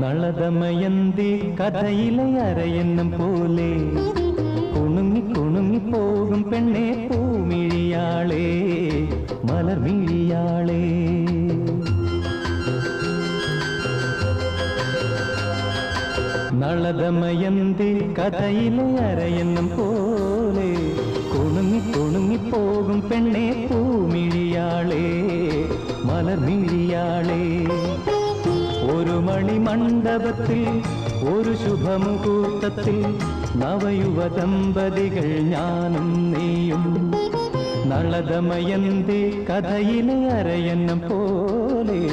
நளதமயந்தி கதையிலே அறை என்னும் போலே குணுங்கி குணுங்கி போகும் பெண்ணே பூமிழியாளே மலர் மிழியாளே நளதமயந்தி கதையிலே அரையன்னம் போலே. குணுங்கி குணுங்கி போகும் பெண்ணே பூமிழியாளே மலர் மிழியாளே ஒரு மணி மண்டபத்தில் ஒரு சுபமுகூர்த்தத்தில் நவயுவ தம்பதிகள் ஞானம் நீயும். நளதமயந்தி கதையிலே அரையன்னம் போலே.